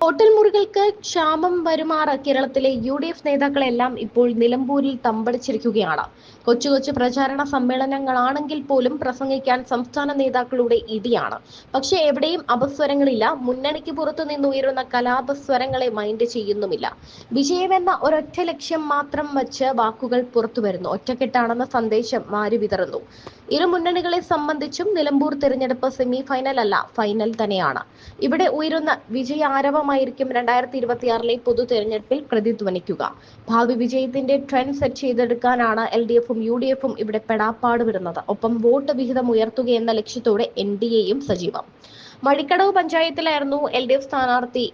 Hotel മുറികൾക്ക് ക്ഷാമം വരുമാറ കേരളത്തിലെ U D F നേതാക്കളെല്ലാം ഇപ്പോൾ നിലമ്പൂരിൽ തമ്പടിച്ചിരിക്കുകയാണ്. കൊച്ചു കൊച്ചു പ്രചാരണ സമ്മേളനങ്ങളാണെങ്കിൽ പോലും പ്രസംഗിക്കാൻ സംസ്ഥാന നേതാക്കളുടെ ഇടിയാണ്. പക്ഷേ എവിടെയും അപസ്വരങ്ങളില്ല. മുന്നണിക്ക് പുറത്തു നിന്നുയരുന്ന കലാപസ്വരങ്ങളെ മൈൻഡ് ചെയ്യുന്നുമില്ല. വിജയമെന്ന ഒരൊറ്റ ലക്ഷ്യം മാത്രം വച്ച് വാക്കുകൾ പുറത്തു വരുന്നു. ഒറ്റക്കെട്ടാണെന്ന സന്ദേശം മാറി വിതറുന്നു. ഇരു മുന്നണികളെ സംബന്ധിച്ചും നിലമ്പൂർ തെരഞ്ഞെടുപ്പ് സെമി ഫൈനൽ അല്ല ഫൈനൽ തന്നെയാണ്. ഇവിടെ ഉയരുന്ന വിജയാരവമായിരിക്കും രണ്ടായിരത്തി ഇരുപത്തിയാറിലെ പൊതു തെരഞ്ഞെടുപ്പിൽ പ്രതിധ്വനിക്കുക. ഭാവി വിജയത്തിന്റെ ട്രെൻഡ് സെറ്റ് ചെയ്തെടുക്കാനാണ് എൽ ഡി എഫും യു ഡി എഫും ഇവിടെ പെടാപ്പാട് വിടുന്നത്. ഒപ്പം വോട്ട് വിഹിതം ഉയർത്തുക എന്ന ലക്ഷ്യത്തോടെ എൻ ഡി എയും സജീവം. മഴിക്കടവ് പഞ്ചായത്തിലായിരുന്നു എൽ ഡി എഫ് സ്ഥാനാർത്ഥി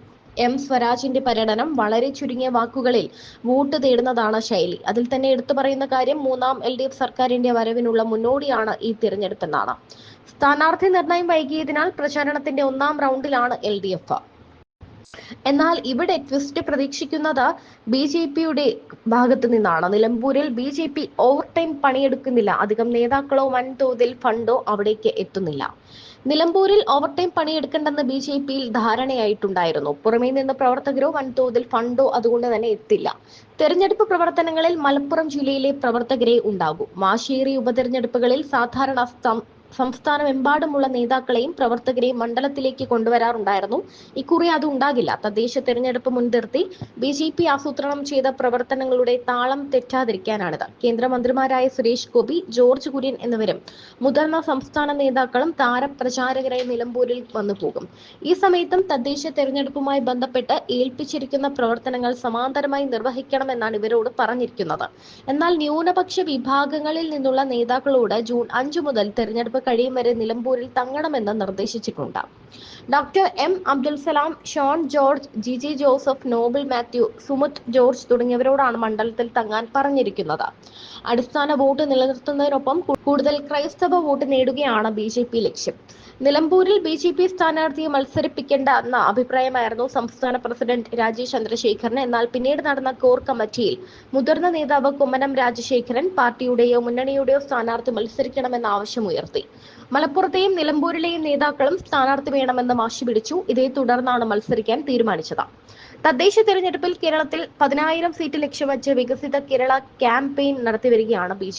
എം സ്വരാജിന്റെ പര്യടനം വളരെ ചുരുങ്ങിയ വാക്കുകളിൽ വോട്ട് തേടുന്നതാണ് ശൈലി. അതിൽ തന്നെ എടുത്തു പറയുന്ന കാര്യം മൂന്നാം എൽ ഡി എഫ് സർക്കാരിന്റെ വരവിനുള്ള മുന്നോടിയാണ് ഈ തിരഞ്ഞെടുപ്പെന്നാണ് സ്ഥാനാർത്ഥി നിർണയം വൈകിയതിനാൽ പ്രചാരണത്തിന്റെ ഒന്നാം റൗണ്ടിലാണ് എൽ ഡി എഫ്. എന്നാൽ ഇവിടെ ട്വിസ്റ്റ് പ്രതീക്ഷിക്കുന്നത് ബി ജെ പിയുടെ ഭാഗത്തു നിന്നാണ്. നിലമ്പൂരിൽ B J P over time പണിയെടുക്കുന്നില്ല. അധികം നേതാക്കളോ വൻതോതിൽ ഫണ്ടോ അവിടേക്ക് എത്തുന്നില്ല. നിലമ്പൂരിൽ ഓവർടൈം പണിയെടുക്കേണ്ടെന്ന് ബി ജെ പിയിൽ ധാരണയായിട്ടുണ്ടായിരുന്നു. പുറമേ നിന്ന് പ്രവർത്തകരോ വൻതോതിൽ ഫണ്ടോ അതുകൊണ്ട് തന്നെ എത്തില്ല. തെരഞ്ഞെടുപ്പ് പ്രവർത്തനങ്ങളിൽ മലപ്പുറം ജില്ലയിലെ പ്രവർത്തകരെ ഉണ്ടാകും. മാശേരി ഉപതെരഞ്ഞെടുപ്പുകളിൽ സാധാരണ സംസ്ഥാനമെമ്പാടുമുള്ള നേതാക്കളെയും പ്രവർത്തകരെയും മണ്ഡലത്തിലേക്ക് കൊണ്ടുവരാറുണ്ടായിരുന്നു. ഇക്കുറി അത് ഉണ്ടാകില്ല. തദ്ദേശ തെരഞ്ഞെടുപ്പ് മുൻനിർത്തി ബി ജെ പി ആസൂത്രണം ചെയ്ത പ്രവർത്തനങ്ങളുടെ താളം തെറ്റാതിരിക്കാനാണിത്. കേന്ദ്രമന്ത്രിമാരായ സുരേഷ് ഗോപി ജോർജ് കുര്യൻ എന്നിവരും മുതിർന്ന സംസ്ഥാന നേതാക്കളും താരപ്രചാരകരായി നിലമ്പൂരിൽ വന്നു പോകും. ഈ സമയത്തും തദ്ദേശ തെരഞ്ഞെടുപ്പുമായി ബന്ധപ്പെട്ട് ഏൽപ്പിച്ചിരിക്കുന്ന പ്രവർത്തനങ്ങൾ സമാന്തരമായി നിർവഹിക്കണമെന്നാണ് ഇവരോട് പറഞ്ഞിരിക്കുന്നത്. എന്നാൽ ന്യൂനപക്ഷ വിഭാഗങ്ങളിൽ നിന്നുള്ള നേതാക്കളോട് ജൂൺ അഞ്ചു മുതൽ തെരഞ്ഞെടുപ്പ് കഴിയും വരെ നിലമ്പൂരിൽ തങ്ങണമെന്ന് നിർദ്ദേശിച്ചിട്ടുണ്ട്. Doctor M Abdul Salam Shone George G G Joseph Noble Mathew സുമുത് George തുടങ്ങിയവരോടാണ് മണ്ഡലത്തിൽ തങ്ങാൻ പറഞ്ഞിരിക്കുന്നത്. അടിസ്ഥാന വോട്ട് നിലനിർത്തുന്നതിനൊപ്പം കൂടുതൽ ക്രൈസ്തവ വോട്ട് നേടുകയാണ് ബി ലക്ഷ്യം. നിലമ്പൂരിൽ ബി ജെ പി സ്ഥാനാർത്ഥിയെ മത്സരിപ്പിക്കേണ്ട എന്ന അഭിപ്രായമായിരുന്നു സംസ്ഥാന പ്രസിഡന്റ് രാജീവ് ചന്ദ്രശേഖരന്. എന്നാൽ പിന്നീട് നടന്ന കോർ കമ്മിറ്റിയിൽ മുതിർന്ന നേതാവ് കുമ്മനം രാജശേഖരൻ പാർട്ടിയുടെയോ മുന്നണിയുടെയോ സ്ഥാനാർത്ഥി മത്സരിക്കണമെന്ന ആവശ്യമുയർത്തി മലപ്പുറത്തെയും നിലമ്പൂരിലെയും നേതാക്കളും സ്ഥാനാർത്ഥി വേണമെന്ന് വാശി പിടിച്ചു. ഇതേ തുടർന്നാണ് മത്സരിക്കാൻ തീരുമാനിച്ചത്. തദ്ദേശ തെരഞ്ഞെടുപ്പിൽ കേരളത്തിൽ പതിനായിരം സീറ്റ് ലക്ഷ്യം വെച്ച് വികസിത കേരള ക്യാമ്പയിൻ നടത്തിവരികയാണ് ബി